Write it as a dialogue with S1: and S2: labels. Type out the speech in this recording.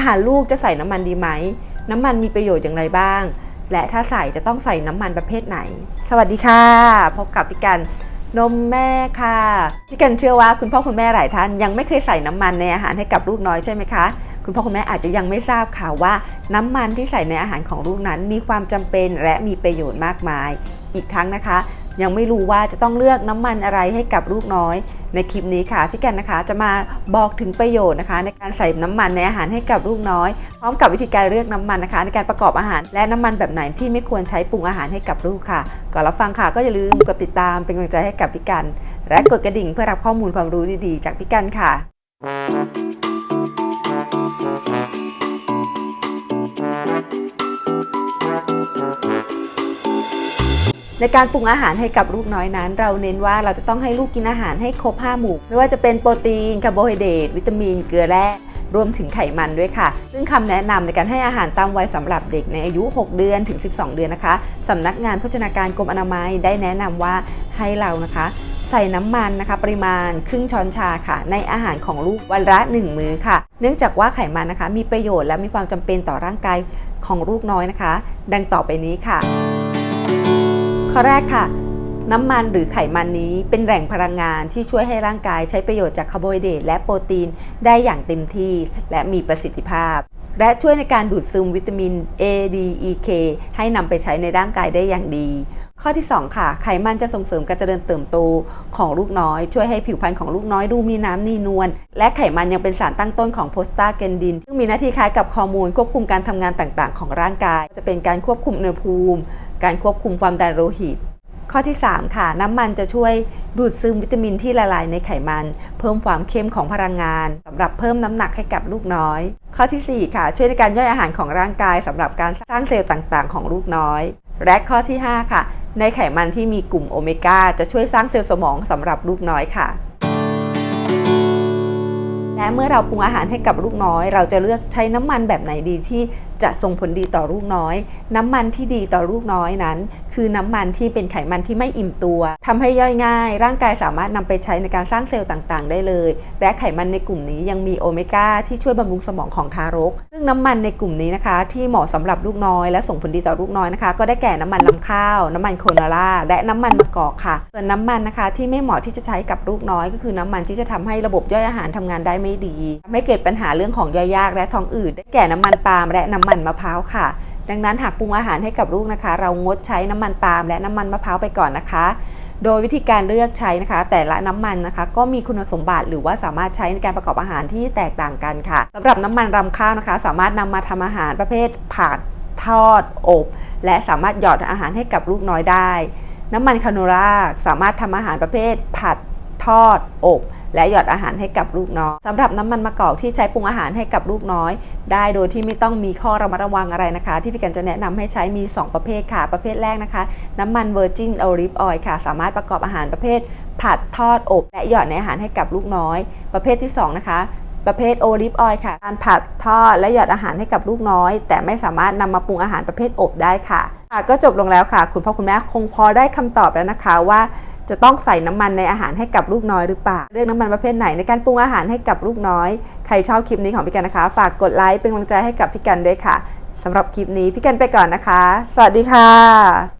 S1: อาหารลูกจะใส่น้ำมันดีไหม น้ำมันมีประโยชน์อย่างไรบ้าง และถ้าใส่จะต้องใส่น้ำมันประเภทไหน สวัสดีค่ะ พบกับพี่กันนมแม่ค่ะ พี่กันเชื่อว่าคุณพ่อคุณแม่หลายท่านยังไม่เคยใส่น้ำมันในอาหารให้กับลูกน้อยใช่ไหมคะคุณพ่อคุณแม่อาจจะยังไม่ทราบค่ะว่า น้ำมันที่ใส่ในอาหารของลูกนั้นมีความจำเป็นและมีประโยชน์มากมาย อีกทั้งนะคะ ยังไม่รู้ว่าจะต้องเลือกน้ำมันอะไรให้กับลูกน้อย ในคลิปนี้ค่ะพี่กันนะคะ จะมาบอกถึงประโยชน์นะคะ ในการใส่น้ำมันในอาหารให้กับลูกน้อย พร้อมกับวิธีการเลือกน้ำมันนะคะ ในการประกอบอาหาร และน้ำมันแบบไหนที่ไม่ควรใช้ปรุงอาหารให้กับลูกค่ะก่อนรับฟังค่ะ ก็อย่าลืมกดติดตามเป็นกำลังใจให้กับพี่กัน และกดกระดิ่งเพื่อรับข้อมูลความรู้ดีๆ จากพี่กันค่ะ ในการปรุงอาหารให้กับลูกน้อยนั้น เราเน้นว่าเราจะต้องให้ลูกกินอาหารให้ครบ 5 หมู่ ไม่ว่าจะเป็นโปรตีนคาร์โบไฮเดรตวิตามินเกลือแร่รวมถึงไขมันด้วยค่ะ ซึ่งคำแนะนำในการให้อาหารตามวัยสำหรับเด็กในอายุ 6 เดือนถึง 12 เดือนนะคะสำนักงานโภชนาการกรมอนามัยได้แนะนำว่าให้เรานะคะ ใส่น้ำมันนะคะ ปริมาณครึ่งช้อนชาค่ะ ในอาหารของลูกวันละ 1 มื้อค่ะ เนื่องจากว่าไขมันนะคะ มีประโยชน์และมีความจำเป็นต่อร่างกายของลูกน้อยนะคะ ดังต่อไปนี้ค่ะ ข้อแรกค่ะ น้ำมันหรือไขมันนี้เป็นแหล่งพลังงานที่ช่วยให้ร่างกายใช้ประโยชน์จากคาร์โบไฮเดรตและโปรตีนได้อย่างเต็มที่และมีประสิทธิภาพ และช่วยในการดูดซึมวิตามิน A D E K ให้นำไปใช้ในร่างกายได้อย่างดี ข้อที่ 2 ค่ะ ไขมันจะส่งเสริมการเจริญเติบโตของลูกน้อย ช่วยให้ผิวพรรณของลูกน้อยดูมีน้ำนีนวลและไขมันยังเป็นสารตั้งต้นของโพสตาเกนดินซึ่งมีหน้าที่คล้ายกับฮอร์โมนควบคุมการทำงานต่างๆ ของร่างกาย จะเป็นการควบคุมอุณหภูมิ การควบคุมความดันโลหิต ข้อที่ 3 ค่ะ น้ำมันจะช่วยดูดซึมวิตามินที่ละลายในไขมัน เพิ่มความเข้มของพลังงานสำหรับเพิ่มน้ำหนักให้กับลูกน้อย ข้อทีสี่ 4 ค่ะ ช่วยในการย่อยอาหารของร่างกายสำหรับการสร้างเซลล์ต่างๆ ของลูกน้อย และข้อที่ 5 ค่ะ ในไขมันที่มีกลุ่มโอเมก้าจะช่วยสร้างเซลล์สมองสำหรับลูกน้อยค่ะและเมื่อเราปรุงอาหารให้กับลูกน้อย เราจะเลือกใช้น้ำมันแบบไหนดีที่ จะส่งผลดีต่อลูกน้อย น้ำมันที่ดีต่อลูกน้อยนั้น คือน้ำมันที่เป็นไขมันที่ไม่อิ่มตัวทำให้ย่อยง่าย ร่างกายสามารถนำไปใช้ในการสร้างเซลล์ต่างๆ ได้เลย และไขมันในกลุ่มนี้ยังมีโอเมก้าที่ช่วยบำรุงสมองของทารก ซึ่งน้ำมันในกลุ่มนี้นะคะ ที่เหมาะสำหรับลูกน้อย และส่งผลดีต่อลูกน้อยนะคะ ก็ได้แก่น้ำมันลำข้าว น้ำมันโคโนล่าและน้ำมันมะกอกค่ะ ส่วนน้ำมันนะคะ ที่ไม่เหมาะที่จะใช้กับลูกน้อย ก็คือน้ำมันที่จะทำให้ระบบย่อยอาหารทำงานได้ไม่ดีทำให้เกิดปัญหาเรื่องของย่อยยากและท้องอืดได้แก่น้ำมันปาล์มและน้ำมันมันมะพร้าวค่ะ ดังนั้นหากปรุงอาหารให้กับลูกนะคะ เรางดใช้น้ำมันปาล์มและน้ำมันมะพร้าวไปก่อนนะคะ โดยวิธีการเลือกใช้นะคะ แต่ละน้ำมันนะคะ ก็มีคุณสมบัติหรือว่าสามารถใช้ในการประกอบอาหารที่แตกต่างกันค่ะสำหรับน้ำมันรำข้าวนะคะ สามารถนำมาทำอาหารประเภทผัดทอด อบ และสามารถหยอดอาหารให้กับลูกน้อยได้ น้ำมันคาโนล่าสามารถทำอาหารประเภทผัดทอด อบ และหยอดอาหารให้กับลูกน้อยสำหรับน้ำมันมะกอกที่ใช้ปรุงอาหารให้กับลูกน้อย ได้โดยที่ไม่ต้องมีข้อระมัดระวังอะไรนะคะ ที่พี่กันจะแนะนำให้ใช้มี 2 ประเภทค่ะ ประเภทแรกนะคะ น้ำมันเวอร์จินโอลิฟออยล์ค่ะ สามารถประกอบอาหารประเภท ผัดทอดอบและหยอดในอาหารให้กับลูกน้อย ประเภทที่ 2 นะคะประเภทโอลิฟออยล์ค่ะ การผัดทอดและหยอดอาหารให้กับลูกน้อย แต่ไม่สามารถนำมาปรุงอาหารประเภทอบได้ค่ะ ค่ะก็จบลงแล้วค่ะ คุณพ่อคุณแม่คงพอได้คำตอบแล้วนะคะว่าจะต้องใส่น้ำมันในอาหารให้กับลูกน้อยหรือเปล่า เรื่องน้ำมันประเภทไหนในการปรุงอาหารให้กับลูกน้อย ใครชอบคลิปนี้ของพี่กันนะคะ ฝากกดไลค์เป็นกำลังใจให้กับพี่กันด้วยค่ะสำหรับคลิปนี้พี่กันไปก่อนนะคะ สวัสดีค่ะ